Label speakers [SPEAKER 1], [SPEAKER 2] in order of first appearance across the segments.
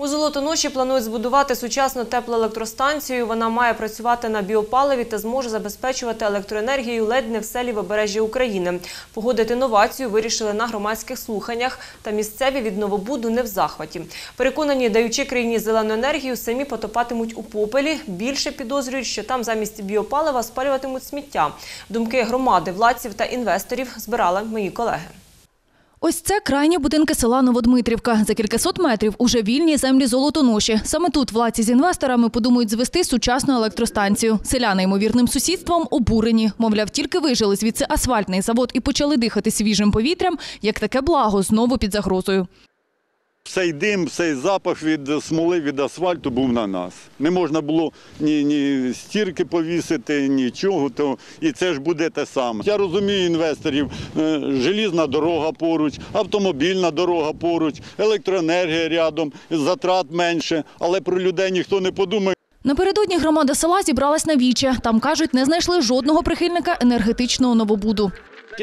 [SPEAKER 1] У Золотоноші планують збудувати сучасну теплоелектростанцію. Вона має працювати на біопаливі та зможе забезпечувати електроенергією ледь не в селі Вибережжя України. Погодити новацію вирішили на громадських слуханнях. Та місцеві від новобуду не в захваті. Переконані, даючи країні зелену енергію, самі потопатимуть у попелі. Більше підозрюють, що там замість біопалива спалюватимуть сміття. Думки громади, владців та інвесторів збирали мої колеги.
[SPEAKER 2] Ось це крайні будинки села Новодмитрівка. За кількасот метрів уже вільні землі золотоноші. Саме тут владці з інвесторами подумають звести сучасну електростанцію. Селяни ймовірним сусідством обурені. Мовляв, тільки вижили звідси асфальтний завод і почали дихати свіжим повітрям, як таке благо знову під загрозою.
[SPEAKER 3] Цей дим, цей запах від смоли, від асфальту був на нас. Не можна було ні, ні стірки повісити, нічого. То, і це ж буде те саме. Я розумію інвесторів. е, Желізна дорога поруч, автомобільна дорога поруч, електроенергія рядом, затрат менше, але про людей ніхто не подумає.
[SPEAKER 2] Напередодні громада села зібралась на віче. Там кажуть, не знайшли жодного прихильника енергетичного новобуду.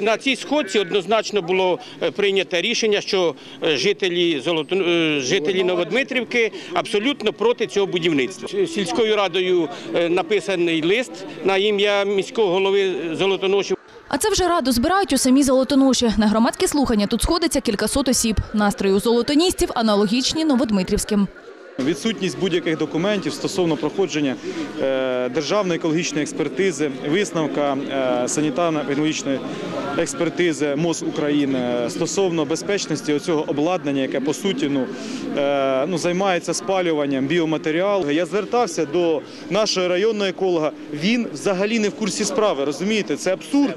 [SPEAKER 4] На цій сходці однозначно було е, прийнято рішення, що е, жителі е, жителі Новодмитрівки абсолютно проти цього будівництва. Сільською радою написаний лист на ім'я міського голови Золотоноші.
[SPEAKER 2] А це вже раду збирають у самій Золотоноші. На громадські слухання тут сходиться кількасот осіб. Настрої у золотоністів аналогічні новодмитрівським.
[SPEAKER 5] Відсутність будь-яких документів стосовно проходження е, державної екологічної експертизи, висновка е, санітарно-екологічної експертизи МОЗ України е, стосовно безпечності цього обладнання, яке по суті ну, ну, займається спалюванням біоматеріалу. Я звертався до нашого районного еколога. Він взагалі не в курсі справи. Розумієте, це абсурд.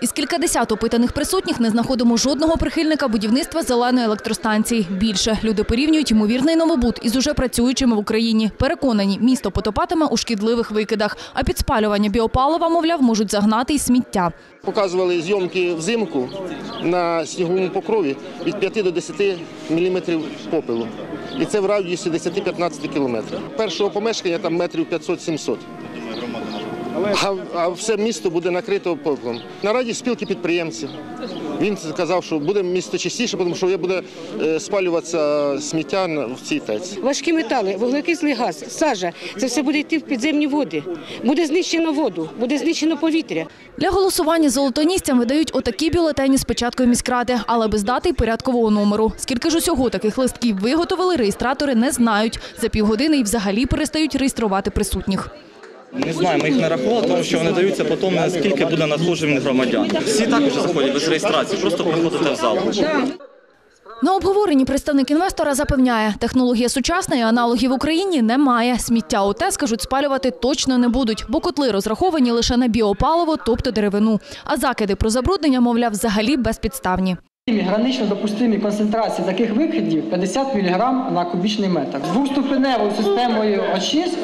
[SPEAKER 2] Із кількадесят опитаних присутніх не знаходимо жодного прихильника будівництва зеленої електростанції. Більше люди порівнюють ймовірний новобуд із уже працюючими в Україні. Переконані, місто потопатиме у шкідливих викидах, а під спалювання біопалива, мовляв, можуть загнати й сміття.
[SPEAKER 6] Показували зйомки взимку на сніговому покрові від 5 до 10 мм попелу. І це в радіусі 10-15 кілометрів. Першого помешкання там метрів 500-700. А, а все місто буде накрито попелом. На раді спілки підприємців. Він сказав, що буде місто чистіше, тому що буде е, спалюватися сміття на- в цій теці.
[SPEAKER 7] Важкі метали, вуглекислий газ, сажа це все буде йти в підземні води. Буде знищено воду, буде знищено повітря.
[SPEAKER 2] Для голосування золотоністям видають отакі бюлетені з печаткою міськради, але без дати й порядкового номеру. Скільки ж усього таких листків виготовили, реєстратори не знають. За півгодини й взагалі перестають реєструвати присутніх.
[SPEAKER 8] Не знаю, ми їх не рахували, тому що вони даються по тому, наскільки буде надходжень громадян. Всі також заходять без реєстрації, просто приходите в зал.
[SPEAKER 2] На обговоренні представник інвестора запевняє, технологія сучасна і аналогів в Україні немає. Сміття ОТЕ, скажуть, спалювати точно не будуть, бо котли розраховані лише на біопаливо, тобто деревину. А закиди про забруднення, мовляв, взагалі безпідставні.
[SPEAKER 9] Гранично допустимі концентрації таких викидів 50 мг на кубічний метр. З двоступеневою системою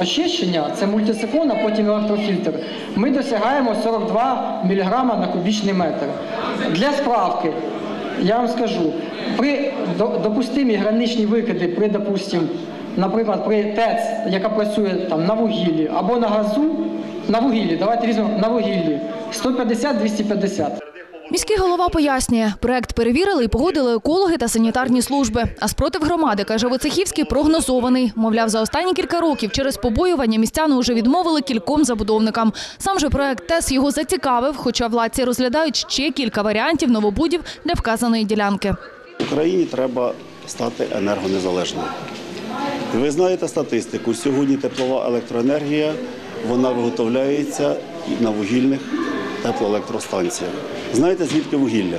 [SPEAKER 9] очищення, це мультисифон, а потім електрофільтр, ми досягаємо 42 мг на кубічний метр. Для справки, я вам скажу, при допустимі граничні викиди при, допустим, наприклад, при ТЕЦ, яка працює там на вугіллі або на газу, на вугіллі, давайте візьмемо на вугіллі, 150-250.
[SPEAKER 2] Міський голова пояснює, проект перевірили і погодили екологи та санітарні служби. А спротив громади, каже Воцехівський, прогнозований. Мовляв, за останні кілька років через побоювання містяни вже відмовили кільком забудовникам. Сам же проект ТЕС його зацікавив, хоча владці розглядають ще кілька варіантів новобудів для вказаної ділянки.
[SPEAKER 10] Україні треба стати енергонезалежною. Ви знаєте статистику. Сьогодні теплова електроенергія вона виготовляється на вугільних теплоелектростанціях. Знаєте, звідки вугілля?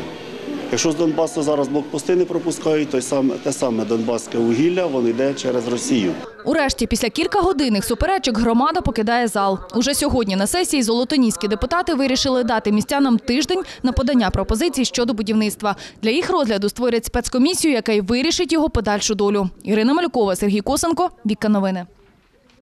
[SPEAKER 10] Якщо з Донбасу зараз блокпости не пропускають, то саме, те саме донбаське вугілля воно йде через Росію.
[SPEAKER 2] Урешті, після кількагодинних суперечок, громада покидає зал. Уже сьогодні на сесії золотоніські депутати вирішили дати містянам тиждень на подання пропозицій щодо будівництва. Для їх розгляду створять спецкомісію, яка й вирішить його подальшу долю. Ірина Малюкова, Сергій Косенко, Вікка Новини.